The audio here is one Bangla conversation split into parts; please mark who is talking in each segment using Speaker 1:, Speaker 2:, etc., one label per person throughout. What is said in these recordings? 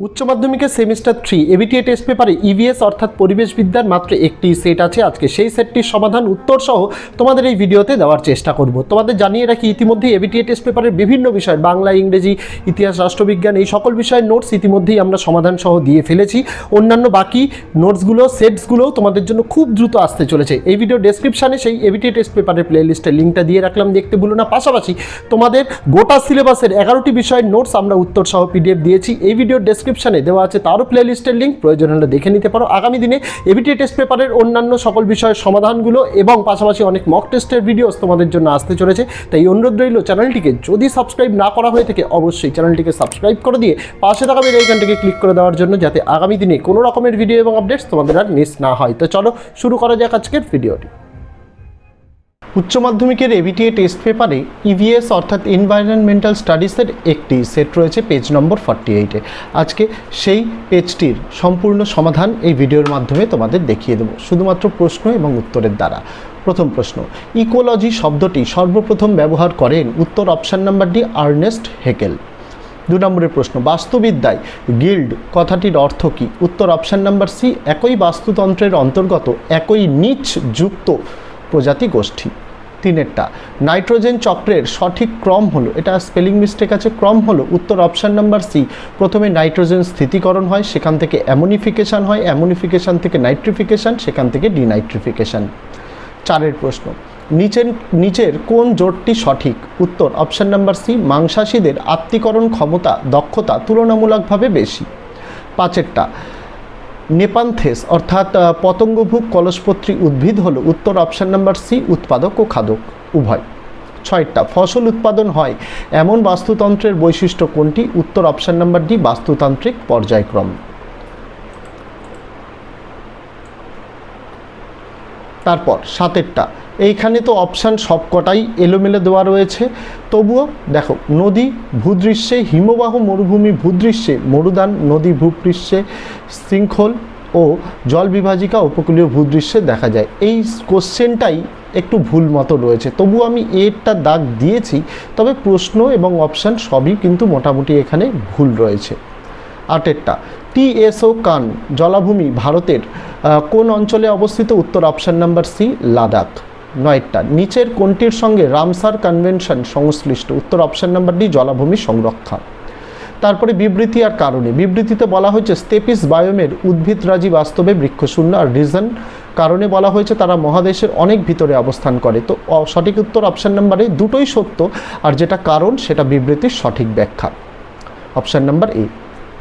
Speaker 1: উচ্চ মাধ্যমিকের সেমিস্টার থ্রি এবিটিএ টেস্ট পেপারে ইভিএস অর্থাৎ পরিবেশবিদ্যার মাত্র একটি সেট আছে। আজকে সেই সেটটির সমাধান উত্তর সহ তোমাদের এই ভিডিওতে দেওয়ার চেষ্টা করব। তোমাদের জানিয়ে রাখি, ইতিমধ্যেই এবিটিএ টেস্ট পেপারের বিভিন্ন বিষয়, বাংলা, ইংরেজি, ইতিহাস, রাষ্ট্রবিজ্ঞান, এই সকল বিষয়ের নোটস ইতিমধ্যেই আমরা সমাধান সহ দিয়ে ফেলেছি। অন্যান্য বাকি নোটসগুলো সেটসগুলোও তোমাদের জন্য খুব দ্রুত আসতে চলেছে। এই ভিডিও ডেসক্রিপশানে সেই এবিটিএ টেস্ট পেপারের প্লেলিস্টের লিঙ্কটা দিয়ে রাখলাম। দেখতে ভুলো না। পাশাপাশি তোমাদের গোটা সিলেবাসের এগারোটি বিষয়ের নোটস আমরা উত্তর সহ পিডিএফ দিয়েছি। এই ভিডিওর ডেসক্রিপশনে দেওয়া আছে, তারও প্লেলিস্টের লিঙ্ক প্রয়োজন হলে দেখে নিতে পারো। আগামী দিনে এবিটি টেস্ট পেপারের অন্যান্য সকল বিষয়ের সমাধানগুলো এবং পাশাপাশি অনেক মক টেস্টের ভিডিওস তোমাদের জন্য আসতে চলেছে। তাই অনুরোধ রইল চ্যানেলটিকে যদি সাবস্ক্রাইব না করা হয়ে থাকে, অবশ্যই চ্যানেলটিকে সাবস্ক্রাইব করে দিয়ে পাশে থাকা বেল ক্লিক করে দেওয়ার জন্য যাতে আগামী দিনে কোনো রকমের ভিডিও এবং আপডেটস তোমাদের আর মিস না হয়। তো চলো, শুরু করা যাক আজকের ভিডিওটি উচ্চ মাধ্যমিকের এবিটিএ টেস্ট পেপারে ইভিএস অর্থাৎ এনভায়রনমেন্টাল স্টাডিজের একটি সেট রয়েছে পেজ নম্বর ফর্টি এইটে আজকে সেই পেজটির সম্পূর্ণ সমাধান এই ভিডিওর মাধ্যমে তোমাদের দেখিয়ে দেবো। শুধুমাত্র প্রশ্ন এবং উত্তরের দ্বারা। প্রথম প্রশ্ন, ইকোলজি শব্দটি সর্বপ্রথম ব্যবহার করেন? উত্তর option number D, Ernst Haeckel. দু নম্বরের প্রশ্ন, বাস্তুবিদ্যায় গিল্ড কথাটির অর্থ কী? উত্তর অপশান নাম্বার সি, একই বাস্তুতন্ত্রের অন্তর্গত একই নিচ যুক্ত প্রজাতি গোষ্ঠী। তিনেরটা। নাইট্রোজেন চক্রের সঠিক ক্রম হলো, এটা স্পেলিং মিস্টেক আছে, ক্রম হলো উত্তর অপশান নাম্বার সি প্রথমে নাইট্রোজেন স্থিতিকরণ হয়, সেখান থেকে অ্যামোনিফিকেশান হয়, অ্যামোনিফিকেশান থেকে নাইট্রিফিকেশান, সেখান থেকে ডিনাইট্রিফিকেশান। চারের প্রশ্ন, নিচের নিচের কোন জোটটি সঠিক? উত্তর অপশান নাম্বার সি মাংসাশীদের আত্মীকরণ ক্ষমতা, দক্ষতা তুলনামূলকভাবে বেশি। পাঁচেরটা নেপানথেস, অর্থাৎ পতঙ্গভুক কলসপত্রী উদ্ভিদ হলো উত্তর অপশান নাম্বার সি, উৎপাদক ও খাদক, উভয়। ছয়টা, ফসল উৎপাদন হয় এমন বাস্তুতন্ত্রের বৈশিষ্ট্য কোনটি? উত্তর অপশান নাম্বার ডি, বাস্তুতান্ত্রিক পর্যায়ক্রম। তারপর সাতেরটা। এইখানে তো অপশান সবকটাই এলোমেলো দেওয়া রয়েছে। তবুও দেখো, নদী ভূদৃশ্যে, হিমবাহ মরুভূমি ভূদৃশ্যে মরুদান নদী ভূপৃষ্ঠে, শৃঙ্খল ও জল বিভাজিকা উপকূলীয় ভূদৃশ্যে দেখা যায়। এই কোশ্চেনটাই একটু ভুল মতো রয়েছে। তবু আমি এরটা দাগ দিয়েছি, তবে প্রশ্ন এবং অপশান সবই কিন্তু মোটামুটি এখানে ভুল রয়েছে। আটেরটা। টিএসও কান, জলাভূমি ভারতের কোন অঞ্চলে অবস্থিত? উত্তর অপশান নাম্বার সি লাদাখ। নয়টা, নিচের কোনটির সঙ্গে রামসার কনভেনশন সংশ্লিষ্ট? উত্তর অপশান নাম্বার ডি জলাভূমি সংরক্ষণ। তারপরে বিবৃতি আর কারণে। বিবৃতিতে বলা হয়েছে স্টেপিস বায়োমের উদ্ভিদরাজি বাস্তবে বৃক্ষশূন্য আর রিজন কারণে বলা হয়েছে, তারা মহাদেশের অনেক ভিতরে অবস্থান করে। তো সঠিক উত্তর অপশান নাম্বারে দুটোই সত্য, আর যেটা কারণ, সেটা বিবৃতির সঠিক ব্যাখ্যা। অপশান নাম্বার এ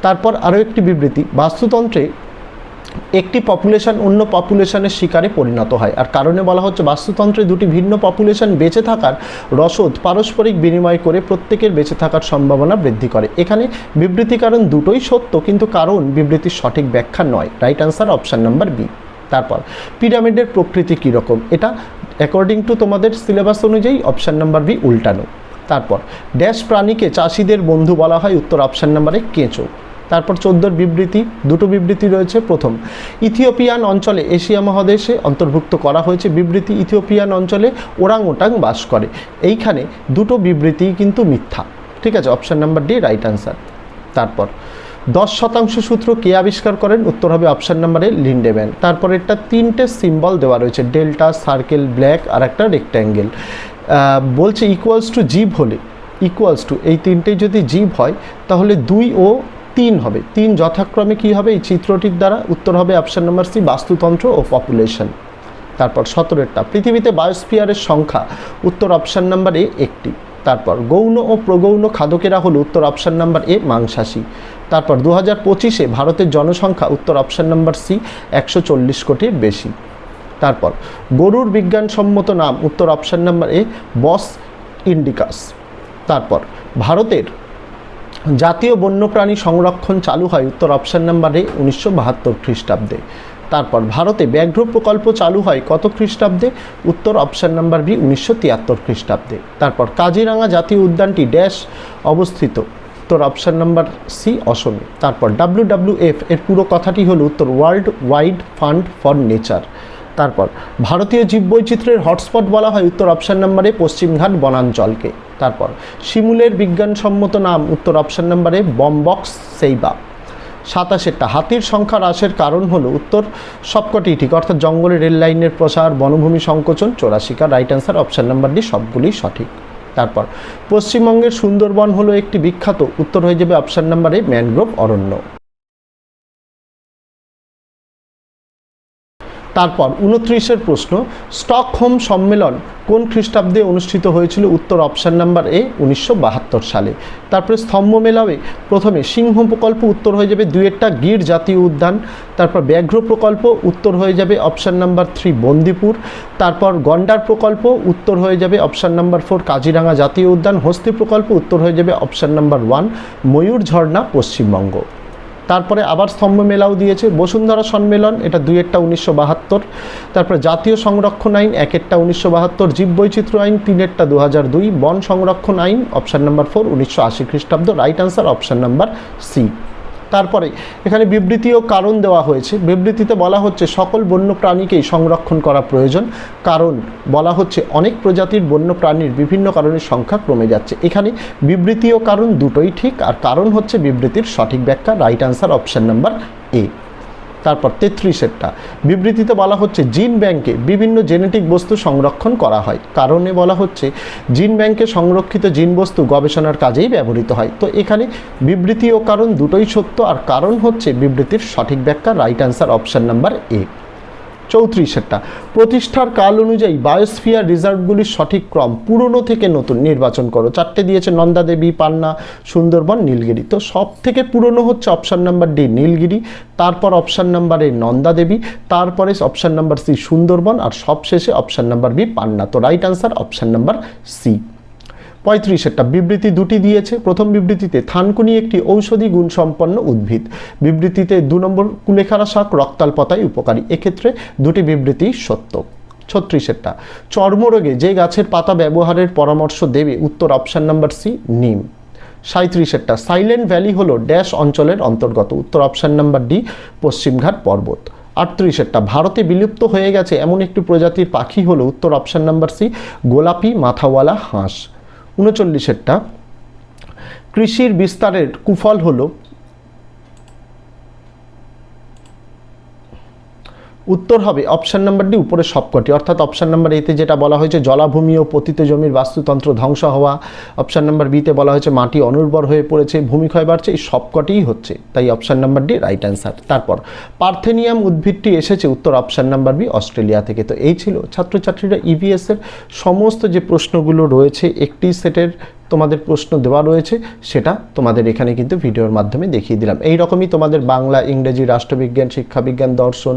Speaker 1: তারপর আরও একটি বিবৃতি, বাস্তুতন্ত্রে একটি পপুলেশন অন্য পপুলেশনের শিকারে পরিণত হয়। আর কারণে বলা হচ্ছে, বাস্তুতন্ত্রে দুটি ভিন্ন পপুলেশন বেঁচে থাকার রসদ পারস্পরিক বিনিময় করে প্রত্যেকের বেঁচে থাকার সম্ভাবনা বৃদ্ধি করে। এখানে বিবৃতি কারণ দুটোই সত্য, কিন্তু কারণ বিবৃতির সঠিক ব্যাখ্যা নয়। Right answer option number B তারপর, পিরামিডের প্রকৃতি কীরকম এটা অ্যাকর্ডিং টু তোমাদের সিলেবাস অনুযায়ী অপশান নাম্বার বি উল্টানো। তারপর, ড্যাশ প্রাণীকে চাষিদের বন্ধু বলা হয়, উত্তর অপশান নাম্বারে কেঁচো। তারপর চোদ্দোর বিবৃতি, দুটো বিবৃতি রয়েছে, প্রথম। ইথিওপিয়ান অঞ্চলে এশিয়া মহাদেশে অন্তর্ভুক্ত করা হয়েছে বিবৃতি, ইথিওপিয়ান অঞ্চলে ওরাং ওটাং বাস করে। এইখানে দুটো বিবৃতি কিন্তু মিথ্যা। ঠিক আছে, option number D, right answer তারপর, দশ শতাংশ সূত্র কে আবিষ্কার করেন? উত্তর হবে অপশান নাম্বারে লিন্ডেম্যান। তারপর এটা তিনটে সিম্বল দেওয়া রয়েছে, ডেল্টা, সার্কেল, ব্ল্যাক আর একটা রেক্ট্যাঙ্গেল। বলছে ইকুয়ালস টু জীব হলে ইকুয়ালস টু এই তিনটেই যদি জীব হয়, তাহলে দুই ও তিন হবে। তিন যথাক্রমে কি হবে? এই চিত্রটির দ্বারা উত্তর হবে অপশান নাম্বার সি বাস্তুতন্ত্র ও পপুলেশন তারপর সতেরোটা। পৃথিবীতে বায়োস্ফিয়ারের সংখ্যা, উত্তর অপশান নাম্বার এ একটি। তারপর গৌণ ও প্রগৌণ খাদকেরা হলো উত্তর অপশান নাম্বার এ মাংসাশী। তারপর দু হাজার পঁচিশে ভারতের জনসংখ্যা, উত্তর অপশান নাম্বার সি একশো চল্লিশ কোটির বেশি। তারপর গরুর বিজ্ঞানসম্মত নাম, উত্তর option number A Bos indicus. তারপর ভারতের জাতীয় বন্যপ্রাণী সংরক্ষণ চালু হয় উত্তর অপশান নাম্বারে উনিশশো বাহাত্তর খ্রিস্টাব্দে। তারপর ভারতে ব্যাঘ্র প্রকল্প চালু হয় কত খ্রিস্টাব্দে? উত্তর অপশান নাম্বার বি উনিশশো তিয়াত্তর খ্রিস্টাব্দে। তারপর কাজিরাঙা জাতীয় উদ্যানটি ড্যাশ অবস্থিত। উত্তর অপশান নাম্বার সি অসমে। তারপর ডাব্লিউ এফ এর পুরো কথাটি হলো উত্তর world wide fund for nature. তারপর, ভারতীয় জীববৈচিত্র্যের হটস্পট বলা হয় উত্তর অপশান নম্বরে পশ্চিমঘাট বনাঞ্চলকে। তারপর, শিমুলের বিজ্ঞানসম্মত নাম উত্তর অপশান নম্বরে বমবক্স সেইবা। সাতাশেরটা, হাতির সংখ্যা হ্রাসের কারণ হলো উত্তর সবকটি ঠিক, অর্থাৎ জঙ্গলে রেল লাইনের প্রসার, বনভূমি সংকোচন, চোরাশিকা right answer option number D সবগুলোই সঠিক। তারপর, পশ্চিমবঙ্গের সুন্দরবন হলো একটি বিখ্যাত, উত্তর হয়ে যাবে অপশান নাম্বার ম্যানগ্রোভ অরণ্য। তারপর উনত্রিশের প্রশ্ন, স্টকহোম সম্মেলন কোন খ্রিস্টাব্দে অনুষ্ঠিত হয়েছিল? উত্তর অপশান নাম্বার এ, উনিশশো বাহাত্তর সালে। তারপরে স্তম্ভ মেলাবে প্রথমে সিংহ প্রকল্প উত্তর হয়ে যাবে দুয়েরটা গির জাতীয় উদ্যান। তারপর ব্যাঘ্র প্রকল্প উত্তর হয়ে যাবে, অপশান নাম্বার থ্রি, বন্দিপুর। তারপর গন্ডার প্রকল্প উত্তর হয়ে যাবে, অপশান নাম্বার ফোর, কাজিরাঙা জাতীয় উদ্যান। হস্তি প্রকল্প উত্তর হয়ে যাবে, option number one, Mayur Jharna, Paschimbanga. তারপরে আবার স্তম্ভ মেলাও দিয়েছে। বসুন্ধরা সম্মেলন, এটা দুইয়েরটা উনিশশো বাহাত্তর। তারপরে জাতীয় সংরক্ষণ আইন, এক একটা উনিশশো বাহাত্তর। জীববৈচিত্র্য আইন তিনেরটা দু হাজার দুই। বন সংরক্ষণ আইন, অপশান নাম্বার ফোর, উনিশশো আশি খ্রিস্টাব্দ। Right answer, option number C. তারপরে এখানে বিবৃতিও কারণ দেওয়া হয়েছে। বিবৃতিতে বলা হচ্ছে, সকল বন্য প্রাণীকেই সংরক্ষণ করা প্রয়োজন। কারণ বলা হচ্ছে, অনেক প্রজাতির বন্য প্রাণীর বিভিন্ন কারণের সংখ্যা কমে যাচ্ছে। এখানে বিবৃতিও কারণ দুটোই ঠিক। আর কারণ হচ্ছে বিবৃতির সঠিক ব্যাখ্যা, right answer option number A. তারপর তেত্রিশেরটা। বিবৃতিতে বলা হচ্ছে, জিন ব্যাংকে বিভিন্ন জেনেটিক বস্তু সংরক্ষণ করা হয়। কারণে বলা হচ্ছে, জিন ব্যাংকে সংরক্ষিত জিন বস্তু গবেষণার কাজেই ব্যবহৃত হয়। তো এখানে বিবৃতি ও কারণ দুটোই সত্য। আর কারণ হচ্ছে, বিবৃতির সঠিক ব্যাখ্যা, right answer option number A. চৌত্রিশেরটা। প্রতিষ্ঠার কাল অনুযায়ী বায়োস্ফিয়ার রিজার্ভগুলির সঠিক ক্রম পুরনো থেকে নতুন নির্বাচন করো। চারটে দিয়েছে নন্দা দেবী, পান্না, সুন্দরবন, নীলগিরি। তো সব থেকে পুরনো হচ্ছে অপশান নাম্বার ডি, নীলগিরি। তারপর option number A Nanda Devi, তারপরে অপশান নাম্বার সি, সুন্দরবন, আর সবশেষে অপশান নাম্বার বি, পান্না। তো right answer option number C. পঁয়ত্রিশেরটা। বিবৃতি দুটি দিয়েছে। প্রথম বিবৃতিতে, থানকুনি একটি ঔষধি গুণসম্পন্ন উদ্ভিদ। বিবৃতিতে দু নম্বর, কুলেখাড়া শাক রক্তাল পাতায় উপকারী। এক্ষেত্রে দুটি বিবৃতি সত্য। ছত্রিশেরটা, চর্মরোগে যে গাছের পাতা ব্যবহারের পরামর্শ দেবে, উত্তর অপশান নাম্বার সি, নিম। সাঁত্রিশেরটা সাইলেন্ট ভ্যালি হলো ড্যাশ অঞ্চলের অন্তর্গত। উত্তর অপশান নাম্বার ডি, পশ্চিমঘাট পর্বত। আটত্রিশেরটা, ভারতে বিলুপ্ত হয়ে গেছে এমন একটি প্রজাতির পাখি হলো উত্তর অপশান নাম্বার সি, গোলাপি মাথাওয়ালা হাঁস। উনচল্লিশেরটা। কৃষির বিস্তারের কুফল হলো উত্তর হবে অপশান নাম্বার ডি উপরে সবকটি। অর্থাৎ অপশান নাম্বার এতে যেটা বলা হয়েছে, জলাভূমি ও পতিত জমির বাস্তুতন্ত্র ধ্বংস হওয়া। অপশান নাম্বার বিতে বলা হয়েছে, মাটি অনুর্বর হয়ে পড়েছে, ভূমিক্ষয় বাড়ছে, এই সবকটিই হচ্ছে। তাই option number D right answer তারপর, পার্থেনিয়াম উদ্ভিদটি এসেছে, উত্তর অপশান নাম্বার বি অস্ট্রেলিয়া থেকে। তো এই ছিল ছাত্রছাত্রীরা ইভিএসের সমস্ত যে প্রশ্নগুলো রয়েছে, একটি সেটের তোমাদের প্রশ্ন দেওয়া রয়েছে, সেটা তোমাদের এখানে কিন্তু ভিডিওর মাধ্যমে দেখিয়ে দিলাম। এই রকমই তোমাদের বাংলা, ইংরেজি, রাষ্ট্রবিজ্ঞান, শিক্ষাবিজ্ঞান, দর্শন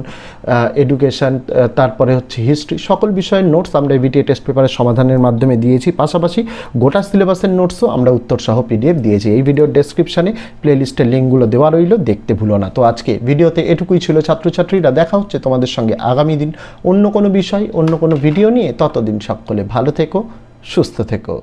Speaker 1: এডুকেশন তারপরে হচ্ছে হিস্ট্রি সকল বিষয়ের নোটস আমরা বিটিএ টেস্ট পেপারের সমাধানের মাধ্যমে দিয়েছি। পাশাপাশি গোটা সিলেবাসের নোটসও আমরা উত্তর সহ পিডিএফ দিয়েছি। এই ভিডিওর ডেসক্রিপশানে প্লেলিস্টের লিঙ্কগুলো দেওয়া রইল, দেখতে ভুলো না। তো আজকে ভিডিওতে এটুকুই ছিল ছাত্রছাত্রীরা, দেখা হচ্ছে তোমাদের সঙ্গে আগামী দিন অন্য কোনো বিষয়, অন্য কোনো ভিডিও নিয়ে। ততদিন সকলে ভালো থেকো, সুস্থ থেকো।